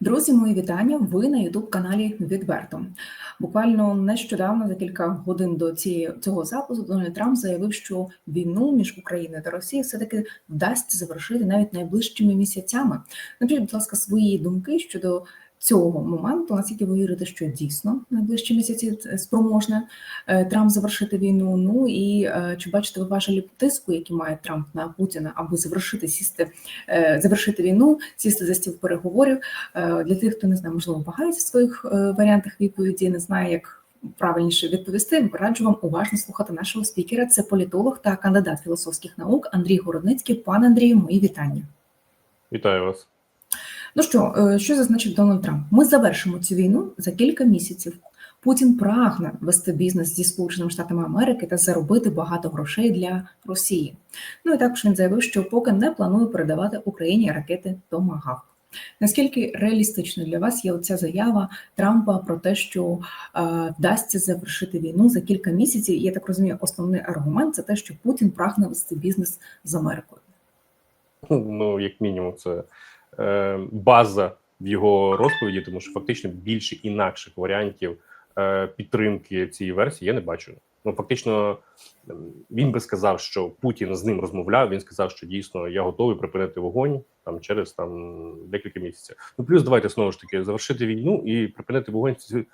Друзі, мої вітання. Ви на Ютуб каналі Відверто. Буквально нещодавно, за кілька годин до цієї цього запису, Дональд Трамп заявив, що війну між Україною та Росією все таки вдасться завершити навіть найближчими місяцями. Напишіть, будь ласка, свої думки щодо цього моменту. Наскільки ви вірите, що дійсно найближчі місяці спроможне е, Трамп завершити війну? Ну і е, чи бачите ви важелі тиску, які має Трамп на Путіна, аби завершити сісти, е, завершити війну, сісти за стіл переговорів? Е, Для тих, хто не знає, можливо, вагається в своїх е, варіантах відповіді, не знає, як правильніше відповісти. Раджу вам уважно слухати нашого спікера. Це політолог та кандидат філософських наук Андрій Городницький. Пане Андрію, мої вітання. Вітаю вас. Ну що, е, що зазначив Дональд Трамп? Ми завершимо цю війну за кілька місяців. Путін прагне вести бізнес зі Сполученими Штатами Америки та заробити багато грошей для Росії. Ну і також він заявив, що поки не планує передавати Україні ракети Томагавк. Наскільки реалістично для вас є оця заява Трампа про те, що е, вдасться завершити війну за кілька місяців? Я так розумію, основний аргумент це те, що Путін прагне вести бізнес з Америкою. Ну, як мінімум, це база в його розповіді, тому що фактично більше інакших варіантів е, підтримки цієї версії я не бачу. Ну фактично, він би сказав, що Путін з ним розмовляв. Він сказав, що дійсно я готовий припинити вогонь там через там декілька місяців. Ну плюс давайте знову ж таки завершити війну і припинити вогонь це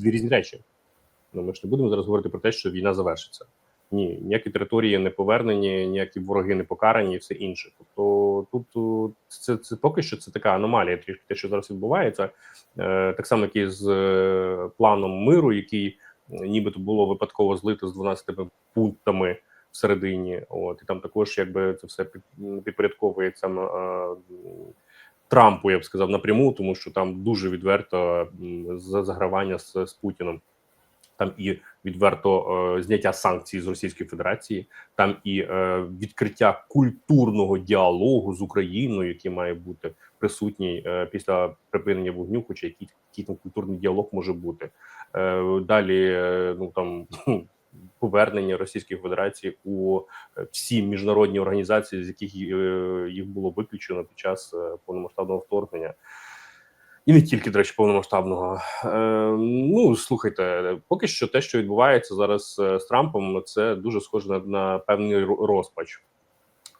дві різні речі. Ну ми ж не будемо зараз говорити про те, що війна завершиться. Ні, ніякі території не повернені, ніякі вороги не покарані, і все інше. Тобто тут це це поки що це така аномалія, трішки те, що зараз відбувається, е, так само як і з е, планом миру, який нібито було випадково злито з 12 пунктами всередині. От і там також, якби це все підпорядковується е, Трампу, я б сказав, напряму, тому що там дуже відверто загравання з, з Путіним. Там і відверто е, зняття санкцій з Російської Федерації, там і е, відкриття культурного діалогу з Україною, який має бути присутній е, після припинення вогню, хоча який, який там культурний діалог може бути е, далі. Е, ну там повернення Російської Федерації у е, всі міжнародні організації, з яких е, їх було виключено під час е, повномасштабного вторгнення. І не тільки до речі, повномасштабного. Е, Ну слухайте, поки що те, що відбувається зараз з Трампом, це дуже схоже на, на певний розпач,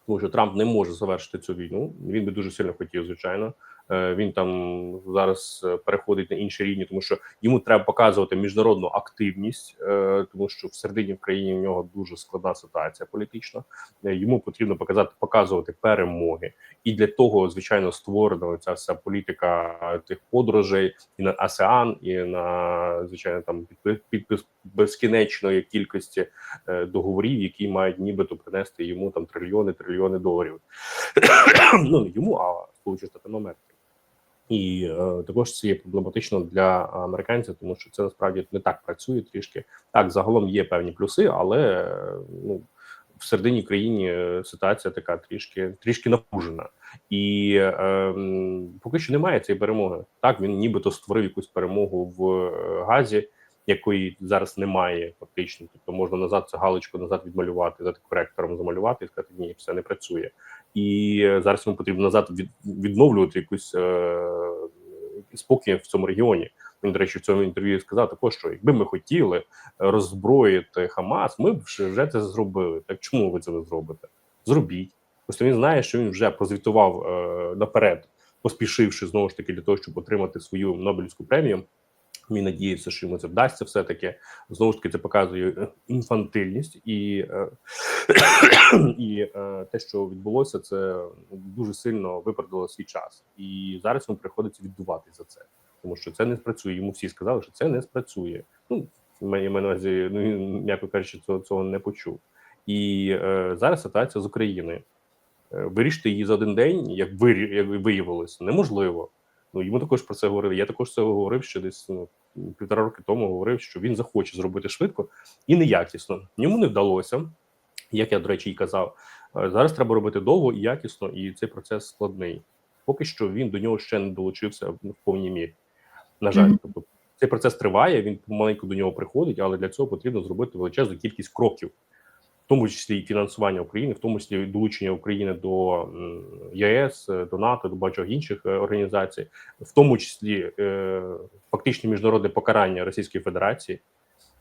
тому що Трамп не може завершити цю війну. Він би дуже сильно хотів, звичайно. Е, він там зараз переходить на інші рівні, тому що йому треба показувати міжнародну активність, е, тому що всередині в країні в нього дуже складна ситуація політична. Е, йому потрібно показати показувати перемоги, і для того, звичайно, створена ця вся політика тих подорожей і на АСЕАН, і на звичайно там підпис безкінечної кількості договорів, які мають нібито принести йому там трильйони трильйони доларів. ну йому, а Сполучені Штати Америки. І е, також це є проблематично для американців, тому що це насправді не так працює трішки. Так, загалом є певні плюси, але ну в середині країні ситуація така трішки трішки напружена, і е, поки що немає цієї перемоги. Так він нібито створив якусь перемогу в Газі, якої зараз немає, фактично. Тобто можна назад цю галочку назад відмалювати, за коректором замалювати і сказати, ні, все не працює. І зараз йому потрібно назад від, відновлювати якусь е, спокій в цьому регіоні. Він, до речі, в цьому інтерв'ю сказав також, що якби ми хотіли роззброїти Хамас, ми б вже це зробили. Так чому ви це не зробите? Зробіть. Просто він знає, що він вже прозвітував е, наперед, поспішивши знову ж таки для того, щоб отримати свою Нобелівську премію. Він надіється, що йому це вдасться все таки знову ж таки це показує інфантильність і е, і е, те, що відбулося, це дуже сильно виправдало свій час, і зараз йому приходиться віддувати за це, тому що це не спрацює. Йому всі сказали, що це не спрацює. Ну мені на увазі, ну м'яко кажучи, цього цього не почув. І е, зараз ситуація з Україною. Вирішити її за один день, як вирі, як виявилось, неможливо. Ну йому також про це говорили. Я також це говорив, що десь ну, півтора роки тому говорив, що він захоче зробити швидко і неякісно. Йому не вдалося, як я до речі, і казав. Е, зараз треба робити довго і якісно, і цей процес складний. Поки що він до нього ще не долучився в повній мірі. На жаль, тобто цей процес триває. Він помаленьку до нього приходить, але для цього потрібно зробити величезну кількість кроків. в тому числі і фінансування України, в тому числі і долучення України до ЄС, е, до НАТО, до багатьох інших е, організацій, в тому числі фактичне міжнародне покарання Російської Федерації.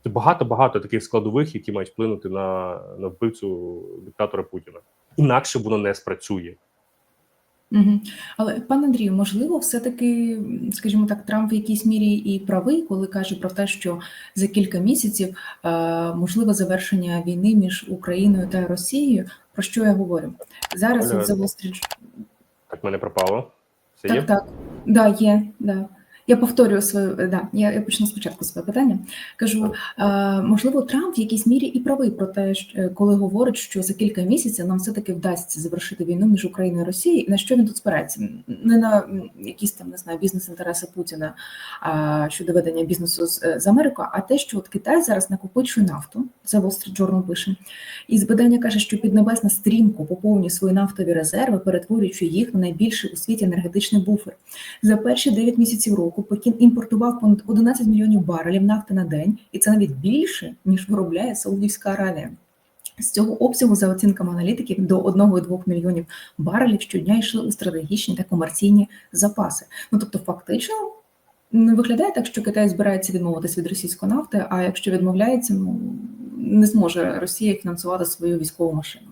Це багато багато таких складових, які мають вплинути на, на вбивцю диктатора Путіна. Інакше воно не спрацює. Угу. Але пане Андрію, можливо, все-таки, скажімо так, Трамп в якійсь мірі і правий, коли каже про те, що за кілька місяців е, можливе завершення війни між Україною та Росією. Про що я говорю зараз? Оля, От The Wall Street Так мене пропало. Це Так, є? так. Да, є, да. Я повторюю свою, е, да, я, я почну спочатку своє питання. Кажу, е, можливо, Трамп в якійсь мірі і правий про те, що, е, коли говорить, що за кілька місяців нам все-таки вдасться завершити війну між Україною і Росією. На що він тут спирається? Не на якісь там не знаю бізнес-інтереси Путіна а, щодо ведення бізнесу з, е, з Америкою, а те, що от Китай зараз накопичує нафту, це Wall Street Journal пише, і видання каже, що Піднебесна стрімко поповнює свої нафтові резерви, перетворюючи їх на найбільший у світі енергетичний буфер. За перші 9 місяців року Пекін імпортував понад 11 мільйонів барелів нафти на день, і це навіть більше ніж виробляє Саудівська Аравія. З цього обсягу, за оцінками аналітиків, до 1,2 мільйонів барелів щодня йшли у стратегічні та комерційні запаси. Ну тобто, фактично. Не виглядає так, що Китай збирається відмовитись від російської нафти, а якщо відмовляється, ну не зможе Росія фінансувати свою військову машину.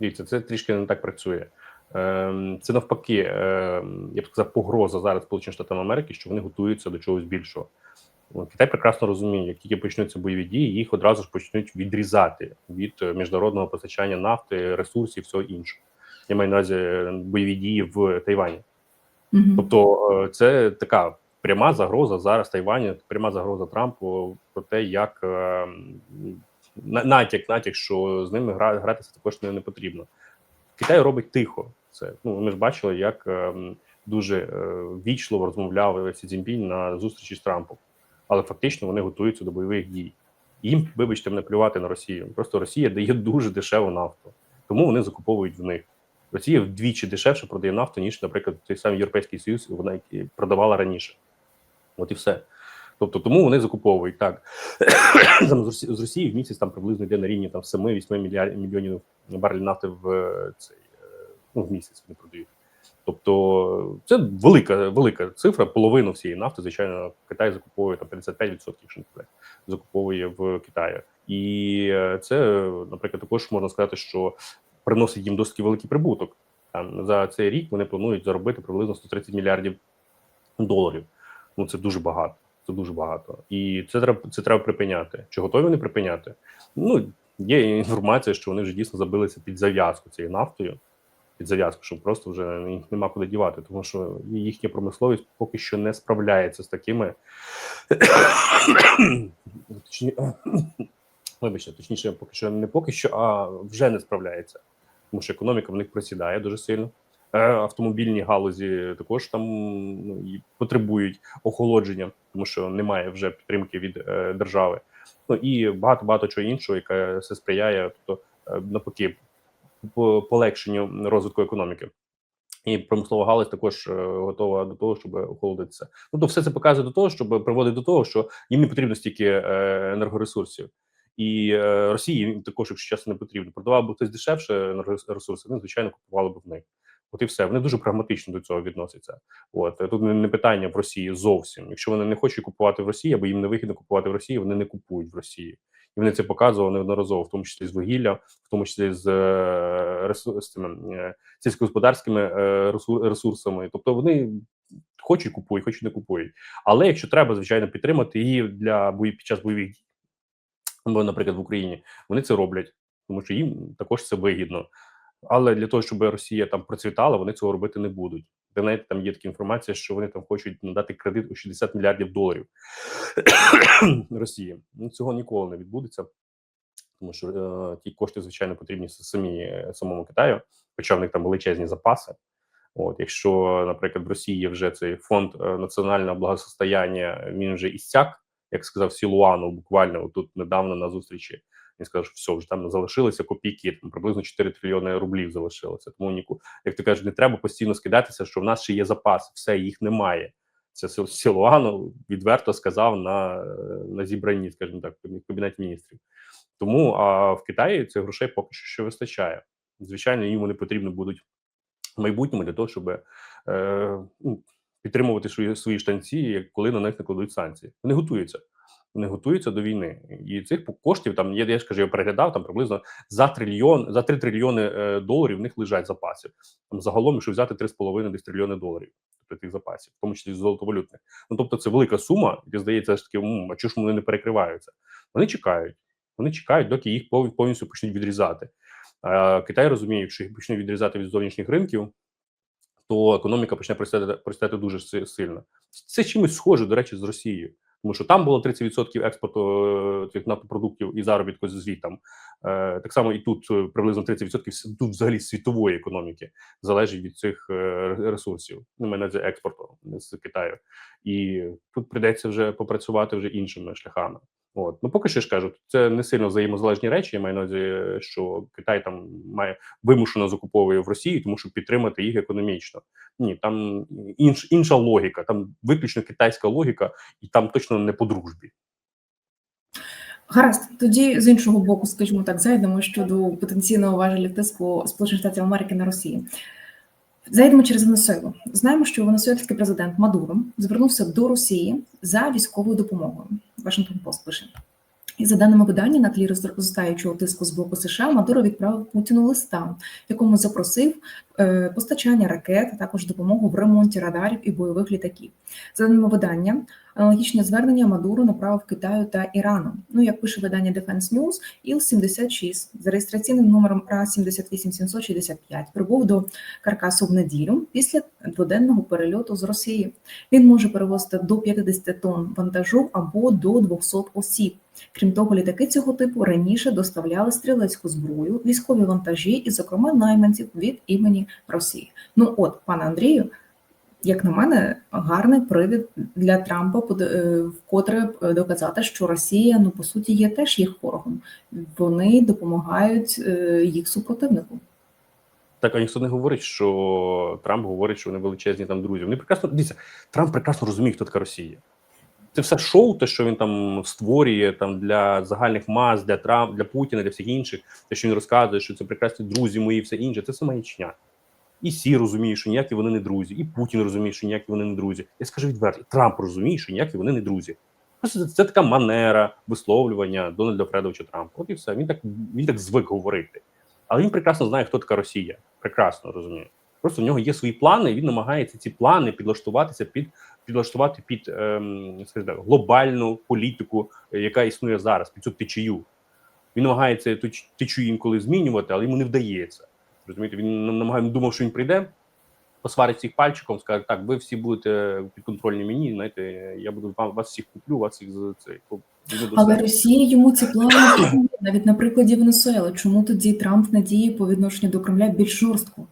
Дивіться, це трішки не так працює. Ем, Це навпаки, ем, я б сказав, погроза зараз Сполученим Штатам Америки, що вони готуються до чогось більшого. Китай прекрасно розуміє, як тільки почнуться бойові дії, їх одразу ж почнуть відрізати від е, міжнародного постачання нафти, ресурсів, всього іншого. Я маю на увазі е, бойові дії в Тайвані. Угу. Тобто, е, це така пряма загроза зараз Тайваню, пряма загроза Трампу про те, як натяк, натяк, що з ними гратися також не потрібно. Китай робить тихо. Це ну ми ж бачили, як е, дуже е, вічливо розмовляв Сі Цзіньпінь на зустрічі з Трампом, але фактично вони готуються до бойових дій. Їм, вибачте, не плювати на Росію. Просто Росія дає дуже дешеву нафту, тому вони закуповують в них. Росія вдвічі дешевше продає нафту, ніж, наприклад, той самий Європейський Союз, вона продавала раніше. От і все. Тобто, тому вони закуповують так. З Росії, в місяць там приблизно йде на рівні там 7-8 мільйонів барель нафти в е, цей ну, в місяць вони продають. Тобто це велика велика цифра. Половину всієї нафти, звичайно, Китай закуповує там 55%, якщо закуповує в Китаї. І е, це, наприклад, також можна сказати, що приносить їм досить великий прибуток. Там за цей рік вони планують заробити приблизно 130 мільярдів доларів. Ну це дуже багато. Це дуже багато, і це треба це треба припиняти. Чи готові вони припиняти? Ну є інформація, що вони вже дійсно забилися під зав'язку цією нафтою, під зав'язку, що просто вже їх нема куди дівати, тому що їхня промисловість поки що не справляється з такими вибачте, точніше, поки що не поки що, а вже не справляється, тому що економіка в них просідає дуже сильно. Е, Автомобільні галузі також там ну, потребують охолодження, тому що немає вже підтримки від е, держави. Ну і багато багато чого іншого, яке все сприяє, тобто е, навпаки полегшенню розвитку економіки. І промислова галузь також е, готова до того, щоб охолодитися. Ну то все це показує до того, щоб приводить до того, що їм не потрібно стільки е, енергоресурсів, і е, Росії також, якщо чесно, не потрібно. Продавав би хтось дешевше енергоресурси, вони звичайно купували б в них. От і все. Вони дуже прагматично до цього відносяться. От тут не питання в Росії зовсім. Якщо вони не хочуть купувати в Росії, або їм не вигідно купувати в Росії, вони не купують в Росії. І вони це показували неодноразово, в тому числі з вугілля, в тому числі з е, ресурс, з цими, е, сільськогосподарськими е, ресурсами. Тобто вони хочуть купують, хочуть не купують. Але якщо треба, звичайно, підтримати її для бої під час бойових дій, наприклад, в Україні, вони це роблять, тому що їм також це вигідно. Але для того, щоб Росія там процвітала, вони цього робити не будуть. Навіть там є така інформація, що вони там хочуть надати кредит у 60 мільярдів доларів Росії. Ну цього ніколи не відбудеться, тому що е, ті кошти, звичайно, потрібні самі самому Китаю, хоча в них там величезні запаси. От, якщо, наприклад, в Росії вже цей фонд е, національного благосостояння, він вже істяк, як сказав Сілуану, буквально тут недавно на зустрічі. Він сказав, що все вже там залишилися копійки, там приблизно 4 трильйони рублів залишилося. Тому ніку, як ти кажеш, не треба постійно скидатися, що в нас ще є запас, все їх немає. Це Сил- Сілуану відверто сказав на, на зібранні, скажімо так, в кабінеті міністрів. Тому а в Китаї цих грошей поки що ще вистачає. Звичайно, їм вони потрібні будуть в майбутньому для того, щоб е, ну, підтримувати свої свої штанці, коли на них накладуть санкції. Вони готуються. Вони готуються до війни, і цих коштів там є. Я ж кажу, я переглядав там приблизно за трильйон, за 3 трильйони е, доларів. В них лежать запасів. Там загалом, якщо взяти 3,5 десь трильйони доларів, тобто тих запасів, в тому числі золотовалютних. Ну тобто, це велика сума, і здається, ж таки, а чого ж вони не перекриваються? Вони чекають. Вони чекають, доки їх повністю почнуть відрізати. А Китай розуміє, якщо їх почнуть відрізати від зовнішніх ринків, то економіка почне просідати дуже сильно. Це чимось схоже, до речі, з Росією. Тому що там було 30% експорту е, цих нафтопродуктів і заробітку звітам. Е, так само і тут е, приблизно 30% тут взагалі світової економіки залежить від цих ресурсів. на мене з експорту з Китаю. І тут прийдеться вже попрацювати вже іншими шляхами. От ну поки що ж кажу, це не сильно взаємозалежні речі. Я маю на увазі, що Китай там має вимушено закуповує в Росії, тому щоб підтримати їх економічно. Ні, там інш, інша логіка, там виключно китайська логіка, і там точно не по дружбі. Гаразд, тоді з іншого боку, скажімо так, зайдемо щодо потенційного важелів тиску Сполучених Штатів Америки на Росію. Зайдемо через Венесуелу. Знаємо, що венесуельський президент Мадуро звернувся до Росії за військовою допомогою. Вашингтон Пост пише. І за даними видання, на тлі зростаючого тиску з боку США, Мадуро відправив Путіну листа, в якому запросив е, постачання ракет, а також допомогу в ремонті радарів і бойових літаків. За даними видання, аналогічне звернення Мадуро направив Китаю та Ірану. Ну, як пише видання Defense News, Іл-76 за реєстраційним номером Ра-78765 прибув до Каркасу в неділю після дводенного перельоту з Росії. Він може перевозити до 50 тонн вантажу або до 200 осіб. Крім того, літаки цього типу раніше доставляли стрілецьку зброю, військові вантажі і, зокрема, найманців від імені Росії. Ну от, пане Андрію, як на мене, гарний привід для Трампа е, вкотре е, доказати, що Росія, ну по суті, є теж їх ворогом. Вони допомагають е, їх супротивнику. Так, а ніхто не говорить, що Трамп говорить, що вони величезні там друзі. Вони прекрасно дивіться, Трамп прекрасно розуміє, хто така Росія. Це все шоу, те, що він там створює там для загальних мас, для Трамп, для Путіна, для всіх інших, те, що він розказує, що це прекрасні друзі мої, все інше. Це все маячня. І Сі розуміє, що ніякі вони не друзі, і Путін розуміє, що ніякі вони не друзі. Я скажу відверто, Трамп розуміє, що ніякі вони не друзі. Просто це, це така манера висловлювання Дональда Фредовича Трампа. От і все. Він так він так звик говорити. Але він прекрасно знає, хто така Росія. Прекрасно розуміє. Просто в нього є свої плани, і він намагається ці плани підлаштуватися під підлаштувати під ем, так, глобальну політику, яка існує зараз, під цю течію. Він намагається течію інколи змінювати, але йому не вдається. Розумієте, він нам- намагає думав, що він прийде, посварить всіх пальчиком, скаже: так, ви всі будете підконтрольні мені. Знаєте, я буду вам вас всіх куплю, вас всіх за це. Але Росія йому ці плани навіть на прикладі Венесуели. Чому тоді Трамп надіє по відношенню до Кремля більш жорстко?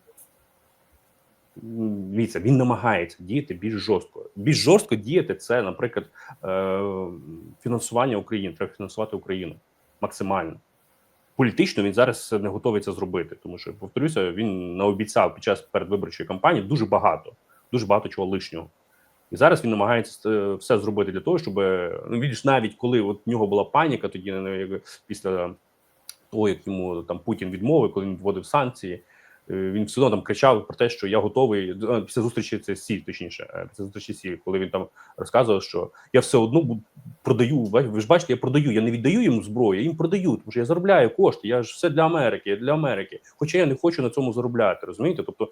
Дивіться, він намагається діяти більш жорстко. Більш жорстко діяти це, наприклад, е, фінансування України. Треба фінансувати Україну максимально. Політично він зараз не готовий це зробити, тому що повторюся, він наобіцяв під час передвиборчої кампанії дуже багато, дуже багато чого лишнього. І зараз він намагається е, все зробити для того, щоб ну видиш, навіть коли от в нього була паніка, тоді як після того, як йому там Путін відмовив, коли він вводив санкції. Е, Він все одно там кричав про те, що я готовий е, після зустрічі це Сі, точніше, е, після зустрічі Сі, коли він там розказував, що я все одно продаю. Ви ж бачите, я продаю. Я не віддаю йому зброю, я їм продаю, тому що я заробляю кошти. Я ж все для Америки, для Америки. Хоча я не хочу на цьому заробляти. Розумієте? Тобто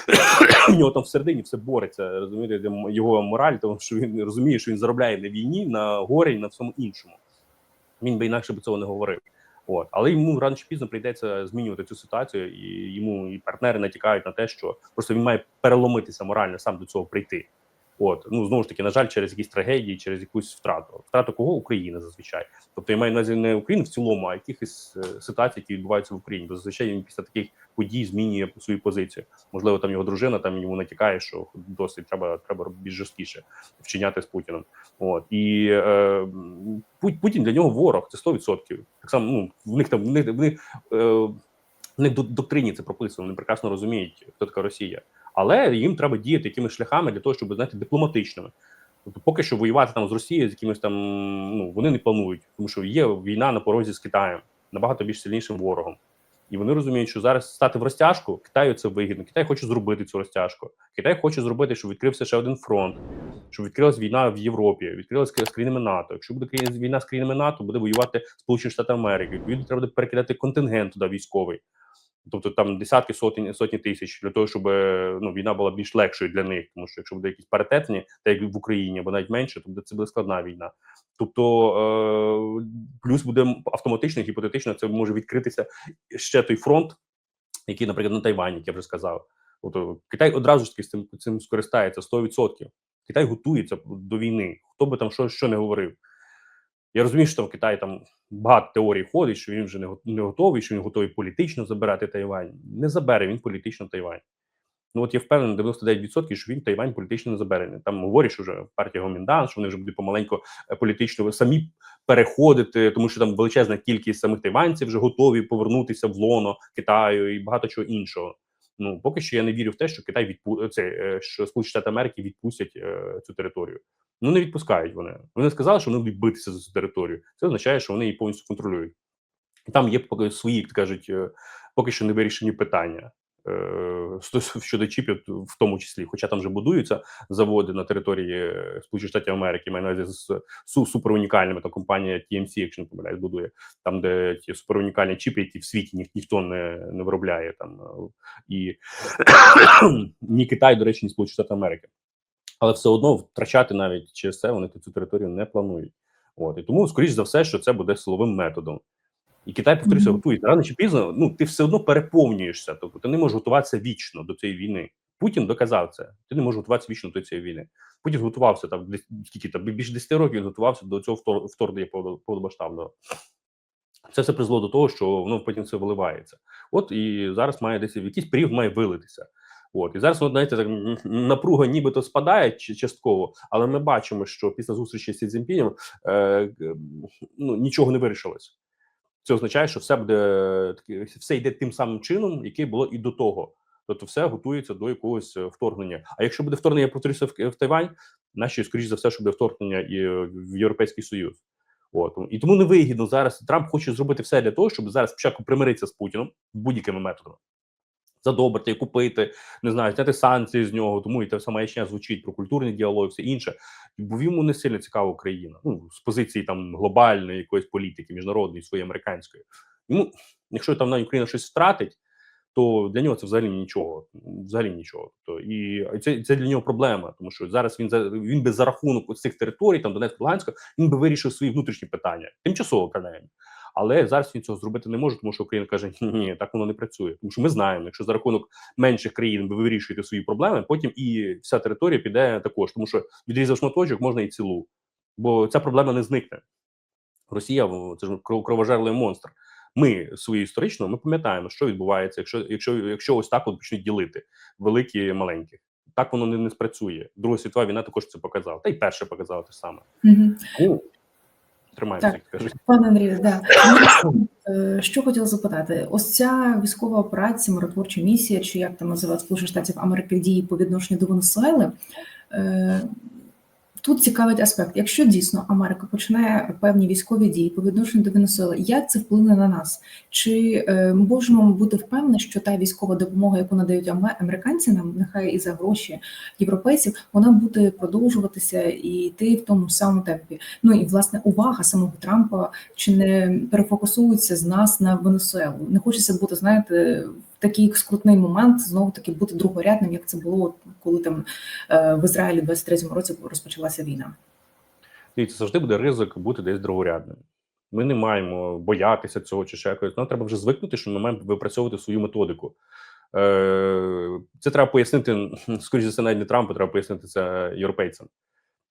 у нього там всередині все бореться. Розумієте, його мораль, тому що він розуміє, що він заробляє на війні, на горі, на всьому іншому. Він би інакше б цього не говорив. От, але йому рано чи пізно прийдеться змінювати цю ситуацію, і йому і партнери натякають на те, що просто він має переломитися морально сам до цього прийти. От ну знову ж таки, на жаль, через якісь трагедії, через якусь втрату. Втрату кого України зазвичай. Тобто я маю на не Україну в цілому, а якихось е, ситуацій, які відбуваються в Україні. Бо зазвичай він після таких подій змінює свою позицію. Можливо, там його дружина там йому натякає, що досить треба треба більш жорсткіше вчиняти з Путіним. От і е, Пу- Путін для нього ворог, це 100%. Так само ну в них там в них, в них, е, в них до- доктрині це прописано. Вони прекрасно розуміють, хто така Росія. Але їм треба діяти якимись шляхами для того, щоб знаєте, дипломатичними. Тобто, поки що воювати там з Росією з якимось там ну вони не планують, тому що є війна на порозі з Китаєм набагато більш сильнішим ворогом. І вони розуміють, що зараз стати в розтяжку Китаю це вигідно. Китай хоче зробити цю розтяжку. Китай хоче зробити, щоб відкрився ще один фронт, щоб відкрилась війна в Європі, відкрилася з країнами НАТО. Якщо буде війна з країнами НАТО, буде воювати Сполучені Штати Америки. Відповідно, треба буде перекидати контингент туди військовий. Тобто там десятки сотень сотні тисяч для того, щоб ну війна була більш легшою для них, тому що якщо буде якісь паритетні, так як в Україні, або навіть менше, то буде це буде складна війна. Тобто е, плюс буде автоматично, гіпотетично, це може відкритися ще той фронт, який, наприклад, на Тайвані, як я вже сказав. Тобто Китай одразу ж таки з цим цим скористається 100%. Китай готується до війни. Хто би там що, що не говорив. Я розумію, що в Китаї там багато теорій ходить, що він вже не, готовий, що він готовий політично забирати Тайвань. Не забере він політично Тайвань. Ну от я впевнений 99%, що він Тайвань політично не забере. Там говорять, що вже партія Гоміндан, що вони вже будуть помаленьку е, політично самі переходити, тому що там величезна кількість самих тайванців вже готові повернутися в лоно Китаю і багато чого іншого. Ну поки що я не вірю в те, що Китай відпу... це е, що Сполучені Штати Америки відпустять е, цю територію. Ну не відпускають вони. Вони сказали, що вони будуть битися за цю територію. Це означає, що вони її повністю контролюють. Там є поки свої, як кажуть, е, поки що не вирішені питання е, щодо чіпів, в тому числі. Хоча там вже будуються заводи на території е, Сполучених Штатів Америки, маю на увазі з су- суперунікальними, та компанія TMC, якщо не помиляюсь, будує там, де ті суперунікальні чіпи, які в світі ні, ніхто не, не виробляє там і ні Китай, до речі, ні Сполучені Штати Америки. Але все одно втрачати навіть через це вони цю територію не планують. От і тому, скоріш за все, що це буде силовим методом. І Китай, повторюся, готується рано чи пізно. Ну ти все одно переповнюєшся. Тобто ти не можеш готуватися вічно до цієї війни. Путін доказав це. Ти не можеш готуватися вічно до цієї війни. Путін готувався там скільки там більше 10 років готувався до цього вторгнення повно- повномасштабного. Це все призвело до того, що воно потім все виливається. От і зараз має десь в якийсь період має вилитися. От і зараз, знаєте, так напруга нібито спадає частково, але ми бачимо, що після зустрічі з Цзіньпінем е, ну, нічого не вирішилось. Це означає, що все буде все йде тим самим чином, який було і до того. Тобто, все готується до якогось е, вторгнення. А якщо буде вторгнення, повторюся, в Тайвань, наші, скоріш за все, що буде вторгнення і е, в Європейський Союз. От і тому невигідно зараз. Трамп хоче зробити все для того, щоб зараз спочатку примиритися з Путіном будь-якими методами. Задобрити, купити, не знаю, зняти санкції з нього, тому і те саме маячня звучить про культурний діалог, все інше. Бо йому не сильно цікава Україна. Ну з позиції там глобальної якоїсь політики, міжнародної, своєї американської. Йому, якщо там на Україна щось втратить, то для нього це взагалі нічого. Взагалі нічого. Тобто, і це, це для нього проблема, тому що зараз він за він би за рахунок цих територій, там Донецька, Луганська, він би вирішив свої внутрішні питання, тимчасово принаймні. Але зараз він цього зробити не може, тому що Україна каже: ні, ні, так воно не працює. Тому що ми знаємо, якщо за рахунок менших країн ви вирішуєте свої проблеми, потім і вся територія піде також, тому що відрізав шматочок можна і цілу, бо ця проблема не зникне. Росія це ж кров- кровожерливий монстр. Ми свою історично ми пам'ятаємо, що відбувається, якщо якщо якщо ось так от почнуть ділити великі і маленьких. Так воно не, не спрацює. Друга світова війна також це показала. Та й перша показала те саме. Мгм. Тримаємося, як кажуть. Пане Андрію, да. Е, що хотіла запитати? Ось ця військова операція, миротворча місія, чи як там називають Сполучених Штатів Америки дії по відношенню до Венесуели. Тут цікавий аспект. Якщо дійсно Америка починає певні військові дії по відношенню до Венесуели, як це вплине на нас? Чи е, можемо бути впевнені, що та військова допомога, яку надають аме- американці нам, нехай і за гроші європейців, вона буде продовжуватися і йти в тому самому темпі? Ну і власне увага самого Трампа чи не перефокусується з нас на Венесуелу? Не хочеться бути, знаєте, такий скрутний момент знову таки бути другорядним, як це було, коли там е, в Ізраїлі в 23-му році розпочалася війна. Дивіться, завжди буде ризик бути десь другорядним. Ми не маємо боятися цього чи ще якось. Нам треба вже звикнути, що ми маємо випрацьовувати свою методику. Е, Це треба пояснити, скоріше за все, навіть не Трампу, треба пояснити це європейцям.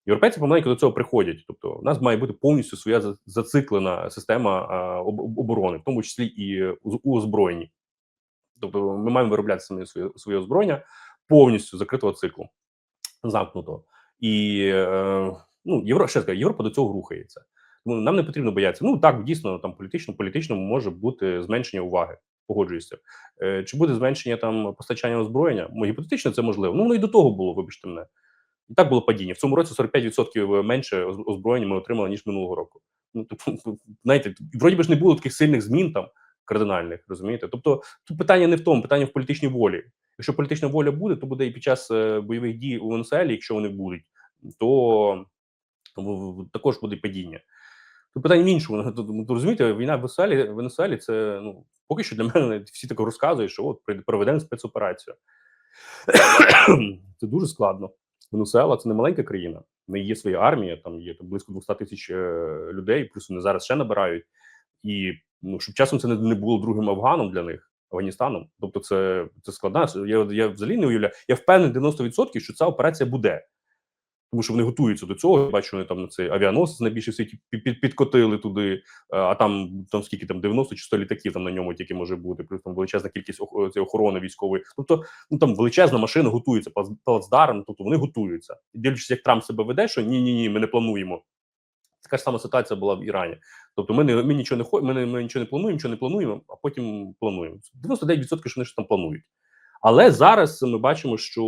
Європейці помаленьку до цього приходять. Тобто, у нас має бути повністю своя зациклена система оборони, в тому числі і у озброєнні. Тобто, ми маємо виробляти самі своє, своє озброєння повністю закритого циклу, замкнутого. І е, ну, Євро, ще скажу, Європа до цього рухається. Тому нам не потрібно боятися. Ну так, дійсно, там політично, політично може бути зменшення уваги. Погоджуюся. Е, чи буде зменшення там постачання озброєння? Ну, гіпотетично це можливо. Ну воно і до того було, вибачте мене. І так було падіння. В цьому році 45% менше озброєння ми отримали ніж минулого року. Ну тобто, знаєте, вроді би ж не було таких сильних змін там кардинальних, розумієте? Тобто, тут питання не в тому, питання в політичній волі. Якщо політична воля буде, то буде і під час е, бойових дій у Венесуелі, якщо вони будуть, то також буде падіння. Тут питання в іншому. Тут, ну, розумієте, війна в Венесуелі, в Венесуелі це ну поки що для мене всі так розказують, що от проведемо спецоперацію. це дуже складно. Венесуела це не маленька країна. В неї є своя армія, там є близько 200 тисяч е, людей, плюс вони зараз ще набирають. І ну, щоб часом це не, було другим Афганом для них, Афганістаном. Тобто, це, це складна. Я, я взагалі не уявляю. Я впевнений 90%, що ця операція буде. Тому що вони готуються до цього. Я бачу, вони там на цей авіаносець найбільше в світі під, під, підкотили туди. е, А там там скільки там 90 чи 100 літаків там на ньому тільки може бути. Плюс там величезна кількість ох- охорони військової. Тобто, ну там величезна машина готується, плац- плацдарм, тобто вони готуються. Дивлячись, як Трамп себе веде, що ні, ні, ні, ми не плануємо. Така ж сама ситуація була в Ірані. Тобто, ми не ми нічого не хо- ми, не, ми нічого не плануємо, нічого не плануємо, а потім плануємо. 99% що вони щось там планують. Але зараз ми бачимо, що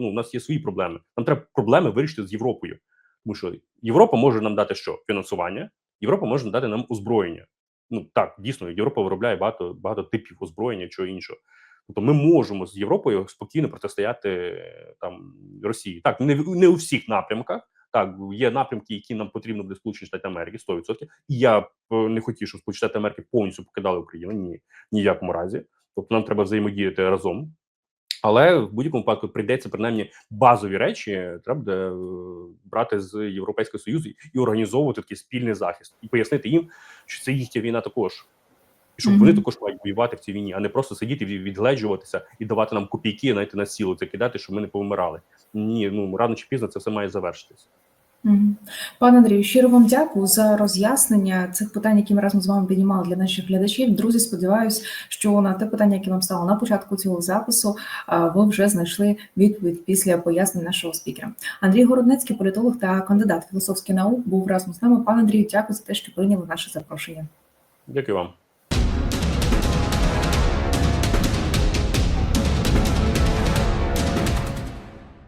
ну, у нас є свої проблеми. Нам треба проблеми вирішити з Європою. Тому що Європа може нам дати що? Фінансування, Європа може дати нам озброєння. Ну так, дійсно, Європа виробляє багато багато типів озброєння, чого іншого. Тобто, ми можемо з Європою спокійно протистояти там Росії. Так, не, не у всіх напрямках. Так, є напрямки, які нам потрібно буде Сполучені Штати Америки 100%. І я е, не хотів, щоб Сполучені Штати Америки повністю покидали Україну. Ні, ніякому разі. Тобто, нам треба взаємодіяти разом. Але в будь-якому випадку прийдеться принаймні базові речі треба буде е, брати з Європейського Союзу і організовувати такий спільний захист, і пояснити їм, що це їхня війна також, і щоб вони також мають воювати в цій війні, а не просто сидіти від- відгледжуватися і давати нам копійки, знаєте, на сіло це кидати, щоб ми не повмирали. Ні, ну рано чи пізно це все має завершитись. Пане Андрію, щиро вам дякую за роз'яснення цих питань, які ми разом з вами піднімали для наших глядачів. Друзі, сподіваюсь, що на те питання, яке вам стало на початку цього запису, ви вже знайшли відповідь після пояснень нашого спікера. Андрій Городницький, політолог та кандидат філософських наук, був разом з нами. Пане Андрію, дякую за те, що прийняли наше запрошення. Дякую вам.